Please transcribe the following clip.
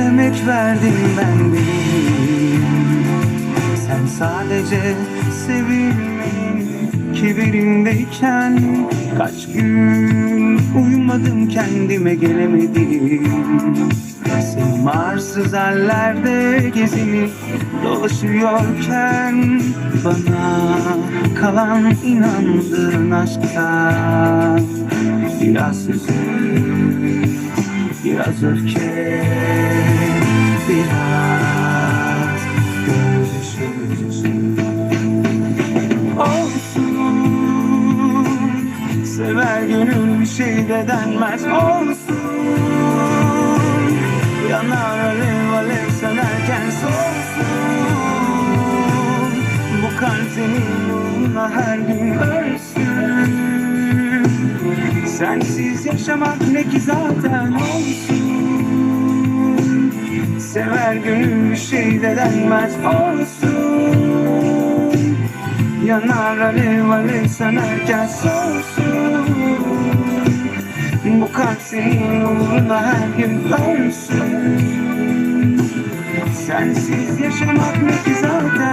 emek verdim ben benim Sen sadece sevilmenin kibirindeyken Kaç gün uyumadım kendime gelemedim. Senin arsız hallerde gezinip dolaşıyorken Bana kalan inandığın aşktan Biraz hüzün, biraz öfke Biraz gözyaşı Olsun Sever gönül bir şey de denmez. Olsun Yanar alev alev sönerken soğusun Bu kalp senin her gün ölsün Sensiz yaşamak ne ki zaten olsun. Sever gönül bir şey de denmez olsun. Yanar alev alev sönerken soğusun Bu kalp senin uğruna her gün ölsün. Sensiz yaşamak ne ki zaten